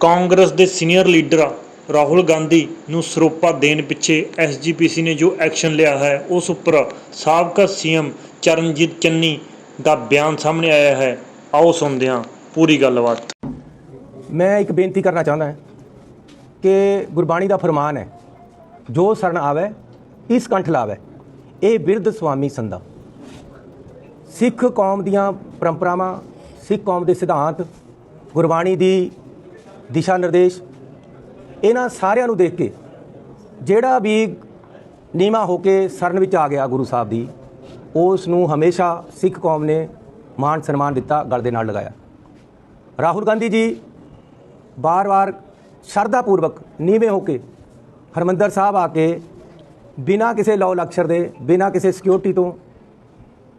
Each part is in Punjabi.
ਕਾਂਗਰਸ ਦੇ ਸੀਨੀਅਰ ਲੀਡਰ ਰਾਹੁਲ ਗਾਂਧੀ ਨੂੰ ਸਰੋਪਾ ਦੇਣ ਪਿੱਛੇ ਐਸਜੀਪੀਸੀ ਨੇ ਜੋ ਐਕਸ਼ਨ ਲਿਆ ਹੈ, ਉਸ ਉੱਪਰ ਸਾਬਕਾ ਸੀਐਮ ਚਰਨਜੀਤ ਚੰਨੀ ਦਾ ਬਿਆਨ ਸਾਹਮਣੇ ਆਇਆ ਹੈ। ਆਓ ਸੁਣਦੇ ਹਾਂ ਪੂਰੀ ਗੱਲਬਾਤ। ਮੈਂ ਇੱਕ ਬੇਨਤੀ ਕਰਨਾ ਚਾਹੁੰਦਾ ਹਾਂ ਕਿ ਗੁਰਬਾਣੀ ਦਾ ਫਰਮਾਨ ਹੈ, ਜੋ ਸਰਨ ਆਵੇ, ਇਸ ਕੰਠ ਲਾਵੇ, ਇਹ ਬਿਰਧ ਸੁਆਮੀ ਸੰਦਾ ਸਿੱਖ ਕੌਮ ਦੀਆਂ ਪਰੰਪਰਾਵਾਂ, ਸਿੱਖ ਕੌਮ ਦੇ ਸਿਧਾਂਤ, ਗੁਰਬਾਣੀ ਦੀ ਦਿਸ਼ਾ ਨਿਰਦੇਸ਼। ਇਹਨਾਂ ਸਾਰਿਆਂ ਨੂੰ ਦੇਖ ਕੇ ਜਿਹੜਾ ਵੀ ਨੀਮਾ ਹੋ ਕੇ ਸਰਨ ਵਿੱਚ ਆ ਗਿਆ ਗੁਰੂ ਸਾਹਿਬ ਦੀ, ਉਸ ਨੂੰ ਹਮੇਸ਼ਾ ਸਿੱਖ ਕੌਮ ਨੇ ਮਾਣ ਸਨਮਾਨ ਦਿੱਤਾ, ਗਲ ਦੇ ਨਾਲ ਲਗਾਇਆ। ਰਾਹੁਲ ਗਾਂਧੀ ਜੀ ਬਾਰ-ਬਾਰ ਸ਼ਰਧਾ ਪੂਰਵਕ ਨੀਵੇਂ ਹੋ ਕੇ ਹਰਮੰਦਰ ਸਾਹਿਬ ਆ ਕੇ ਬਿਨਾਂ ਕਿਸੇ ਲੌ ਲਕਸ਼ਰ ਦੇ, ਬਿਨਾਂ ਕਿਸੇ ਸਿਕਿਉਰਿਟੀ ਤੋਂ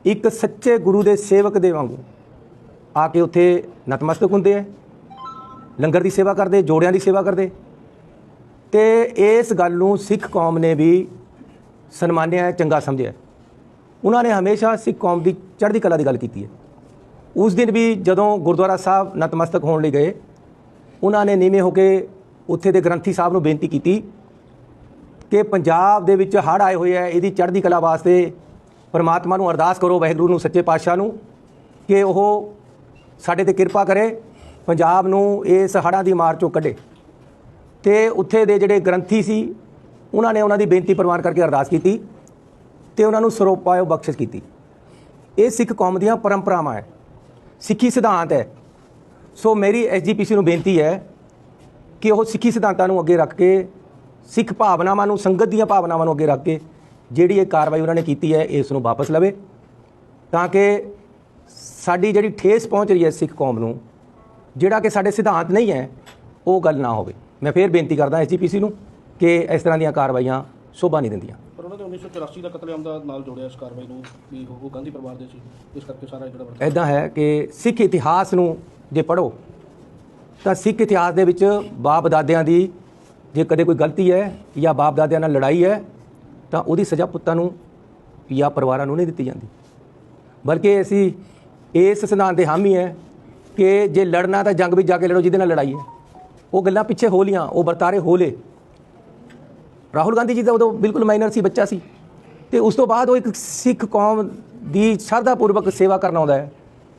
ਇੱਕ ਸੱਚੇ ਗੁਰੂ ਦੇ ਸੇਵਕ ਦੇ ਵਾਂਗੂ ਆ ਕੇ ਉੱਥੇ ਨਤਮਸਤਕ ਹੁੰਦੇ ਹੈ ਲੰਗਰ ਦੀ ਸੇਵਾ ਕਰਦੇ, ਜੋੜਿਆਂ ਦੀ ਸੇਵਾ ਕਰਦੇ। ਤੇ ਇਸ ਗੱਲ ਨੂੰ ਸਿੱਖ ਕੌਮ ਨੇ ਵੀ ਸਨਮਾਨਿਆ, ਚੰਗਾ ਸਮਝਿਆ। ਉਹਨਾਂ ਨੇ ਹਮੇਸ਼ਾ ਸਿੱਖ ਕੌਮ ਦੀ ਚੜ੍ਹਦੀ ਕਲਾ ਦੀ ਗੱਲ ਕੀਤੀ ਹੈ। ਉਸ ਦਿਨ ਵੀ ਜਦੋਂ ਗੁਰਦੁਆਰਾ ਸਾਹਿਬ ਨਤਮਸਤਕ ਹੋਣ ਲਈ ਗਏ, ਉਹਨਾਂ ਨੇ ਨੀਵੇਂ ਹੋ ਕੇ ਉੱਥੇ ਦੇ ਗ੍ਰੰਥੀ ਸਾਹਿਬ ਨੂੰ ਬੇਨਤੀ ਕੀਤੀ ਕਿ ਪੰਜਾਬ ਦੇ ਵਿੱਚ ਹੜ੍ਹ ਆਏ ਹੋਏ ਆ, ਇਹਦੀ ਚੜ੍ਹਦੀ ਕਲਾ ਵਾਸਤੇ ਪਰਮਾਤਮਾ ਨੂੰ ਅਰਦਾਸ ਕਰੋ, ਵਾਹਿਗੁਰੂ ਨੂੰ, ਸੱਚੇ ਪਾਤਸ਼ਾਹ ਨੂੰ, ਕਿ ਉਹ ਸਾਡੇ ਤੇ ਕਿਰਪਾ ਕਰੇ ਪੰਜਾਬ ਨੂੰ ਇਸ ਹੜ੍ਹਾਂ ਦੀ ਮਾਰ ਚੋਂ ਕੱਢੇ। ਤੇ ਉੱਥੇ ਦੇ ਜਿਹੜੇ ਗ੍ਰੰਥੀ ਸੀ, ਉਹਨਾਂ ਨੇ ਉਹਨਾਂ ਦੀ ਬੇਨਤੀ ਪ੍ਰਵਾਨ ਕਰਕੇ ਅਰਦਾਸ ਕੀਤੀ ਤੇ ਉਹਨਾਂ ਨੂੰ ਸਰੋਪਾਇਓ ਬਖਸ਼ਿਸ਼ ਕੀਤੀ। ਇਹ ਸਿੱਖ ਕੌਮ ਦੀਆਂ ਪਰੰਪਰਾਵਾਂ ਹੈ, ਸਿੱਖੀ ਸਿਧਾਂਤ ਹੈ। ਸੋ ਮੇਰੀ ਐਸਜੀਪੀਸੀ ਨੂੰ ਬੇਨਤੀ ਹੈ ਕਿ ਉਹ ਸਿੱਖੀ ਸਿਧਾਂਤਾਂ ਨੂੰ ਅੱਗੇ ਰੱਖ ਕੇ, ਸਿੱਖ ਭਾਵਨਾਵਾਂ ਨੂੰ, ਸੰਗਤ ਦੀਆਂ ਭਾਵਨਾਵਾਂ ਨੂੰ ਅੱਗੇ ਰੱਖ ਕੇ ਜਿਹੜੀ ਇਹ ਕਾਰਵਾਈ ਉਹਨਾਂ ਨੇ ਕੀਤੀ ਹੈ, ਇਸ ਨੂੰ ਵਾਪਸ ਲਵੇ। ਤਾਂ ਕਿ ਸਾਡੀ ਜਿਹੜੀ ਠੇਸ ਪਹੁੰਚ ਰਹੀ ਹੈ ਸਿੱਖ ਕੌਮ ਨੂੰ ਜਿਹੜਾ ਕਿ ਸਾਡੇ ਸਿਧਾਂਤ ਨਹੀਂ ਹੈ ਉਹ ਗੱਲ ਨਾ ਹੋਵੇ। ਮੈਂ ਫੇਰ ਬੇਨਤੀ ਕਰਦਾ ਐਸਜੀਪੀਸੀ ਨੂੰ ਕਿ ਇਸ ਤਰ੍ਹਾਂ ਦੀਆਂ ਕਾਰਵਾਈਆਂ ਸ਼ੋਭਾ ਨਹੀਂ ਦਿੰਦੀਆਂ। ਪਰ ਉਹਨਾਂ ਨੇ 1984 ਦਾ ਕਤਲੇਆਮ ਦਾ ਨਾਲ ਜੋੜਿਆ ਇਸ ਕਾਰਵਾਈ ਨੂੰ ਵੀ ਉਹ ਗਾਂਧੀ ਪਰਿਵਾਰ ਦੇ ਸੀ। ਇਸ ਕਰਕੇ ਸਾਰਾ ਜਿਹੜਾ ਐਦਾਂ ਹੈ ਕਿ ਸਿੱਖ ਇਤਿਹਾਸ ਨੂੰ ਜੇ ਪੜ੍ਹੋ ਤਾਂ ਸਿੱਖ ਇਤਿਹਾਸ ਦੇ ਵਿੱਚ ਬਾਪ ਦਾਦਿਆਂ ਦੀ ਜੇ ਕਦੇ ਕੋਈ ਗਲਤੀ ਹੈ ਜਾਂ ਬਾਪ ਦਾਦਿਆਂ ਨਾਲ ਲੜਾਈ ਹੈ ਤਾਂ ਉਹਦੀ ਸਜ਼ਾ ਪੁੱਤਾਂ ਨੂੰ ਜਾਂ ਪਰਿਵਾਰਾਂ ਨੂੰ ਨਹੀਂ ਦਿੱਤੀ ਜਾਂਦੀ। ਬਲਕਿ ਅਸੀਂ ਇਸ ਸਿਧਾਂਤ ਦੇ ਹਾਮੀ ਹੈ ਕਿ ਜੇ ਲੜਨਾ ਤਾਂ ਜੰਗ ਵਿੱਚ ਜਾ ਕੇ ਲੜੋ ਜਿਹਦੇ ਨਾਲ ਲੜਾਈ ਹੈ। ਉਹ ਗੱਲਾਂ ਪਿੱਛੇ ਹੋ ਲੀਆਂ ਉਹ ਵਰਤਾਰੇ ਹੋ ਲੇ ਰਾਹੁਲ ਗਾਂਧੀ ਜੀ ਤਾਂ ਉਦੋਂ ਬਿਲਕੁਲ ਮਾਈਨਰ ਸੀ ਬੱਚਾ ਸੀ। ਤੇ ਉਸ ਤੋਂ ਬਾਅਦ ਉਹ ਇੱਕ ਸਿੱਖ ਕੌਮ ਦੀ ਸ਼ਰਧਾ ਪੂਰਵਕ ਸੇਵਾ ਕਰਨ ਆਉਂਦਾ ਹੈ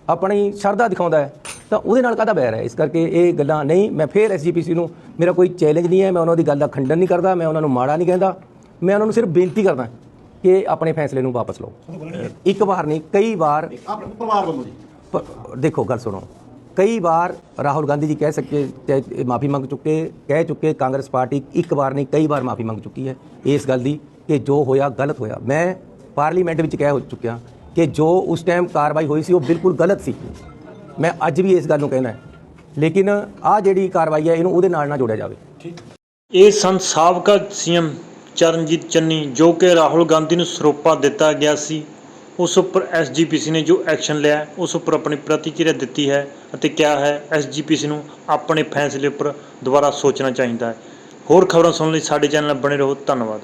ਆਪਣੀ ਸ਼ਰਧਾ ਦਿਖਾਉਂਦਾ ਹੈ। ਤਾਂ ਉਹਦੇ ਨਾਲ ਕਾਹਦਾ ਬੈਰ ਹੈ? ਇਸ ਕਰਕੇ ਇਹ ਗੱਲਾਂ ਨਹੀਂ ਮੈਂ ਫੇਰ ਐਸਜੀਪੀਸੀ ਨੂੰ ਮੇਰਾ ਕੋਈ ਚੈਲੰਜ ਨਹੀਂ ਹੈ ਮੈਂ ਉਹਨਾਂ ਦੀ ਗੱਲ ਦਾ ਖੰਡਨ ਨਹੀਂ ਕਰਦਾ ਮੈਂ ਉਹਨਾਂ ਨੂੰ ਮਾੜਾ ਨਹੀਂ ਕਹਿੰਦਾ। ਮੈਂ ਉਹਨਾਂ ਨੂੰ ਸਿਰਫ ਬੇਨਤੀ ਕਰਦਾ ਕਿ ਆਪਣੇ ਫੈਸਲੇ ਨੂੰ ਵਾਪਸ ਲਓ। ਇੱਕ ਵਾਰ ਨਹੀਂ ਕਈ ਵਾਰ ਆਪ ਪਰਿਵਾਰ ਵੱਲੋਂ ਜੀ। ਪ- ਦੇਖੋ ਗੱਲ ਸੁਣੋ। ਕਈ ਵਾਰ ਰਾਹੁਲ ਗਾਂਧੀ ਜੀ ਕਹਿ ਸਕੇ ਮਾਫੀ ਮੰਗ ਚੁੱਕੇ, ਕਹਿ ਚੁੱਕੇ ਕਾਂਗਰਸ ਪਾਰਟੀ ਇੱਕ ਵਾਰ ਨਹੀਂ, ਕਈ ਵਾਰ ਮਾਫੀ ਮੰਗ ਚੁੱਕੀ ਹੈ ਇਸ ਗੱਲ ਦੀ ਕਿ ਜੋ ਹੋਇਆ ਗਲਤ ਹੋਇਆ। ਮੈਂ ਪਾਰਲੀਮੈਂਟ ਵਿੱਚ ਕਹਿ ਹੋ ਚੁੱਕਿਆ ਕਿ ਜੋ ਉਸ ਟਾਈਮ ਕਾਰਵਾਈ ਹੋਈ ਸੀ ਉਹ ਬਿਲਕੁਲ ਗਲਤ ਸੀ। ਮੈਂ ਅੱਜ ਵੀ ਇਸ ਗੱਲ ਨੂੰ ਕਹਿਣਾ ਲੇਕਿਨ ਆਹ ਜਿਹੜੀ ਕਾਰਵਾਈ ਹੈ, ਇਹਨੂੰ ਉਹਦੇ ਨਾਲ ਨਾ ਜੋੜਿਆ ਜਾਵੇ। ਠੀਕ। ਇਹ ਸਨ ਸਾਬਕਾ ਸੀਐਮ ਚਰਨਜੀਤ ਚੰਨੀ ਜੋ ਕਿ ਰਾਹੁਲ ਗਾਂਧੀ ਨੂੰ ਸਰੋਪਾ ਦਿੱਤਾ ਗਿਆ ਸੀ ਉਸ ਉੱਪਰ ਐਸਜੀਪੀਸੀ ਨੇ ਜੋ ਐਕਸ਼ਨ ਲਿਆ ਉਸ ਉੱਪਰ ਆਪਣੀ ਪ੍ਰਤੀਕਿਰਿਆ ਦਿੱਤੀ ਹੈ ਅਤੇ ਕਿਹਾ ਹੈ ਐਸਜੀਪੀਸੀ ਨੂੰ ਆਪਣੇ ਫੈਸਲੇ ਉੱਪਰ ਦੁਬਾਰਾ ਸੋਚਣਾ ਚਾਹੀਦਾ ਹੈ। ਹੋਰ ਖਬਰਾਂ ਸੁਣਨ ਲਈ ਸਾਡੇ ਚੈਨਲ ਬਣੇ ਰਹੋ। ਧੰਨਵਾਦ।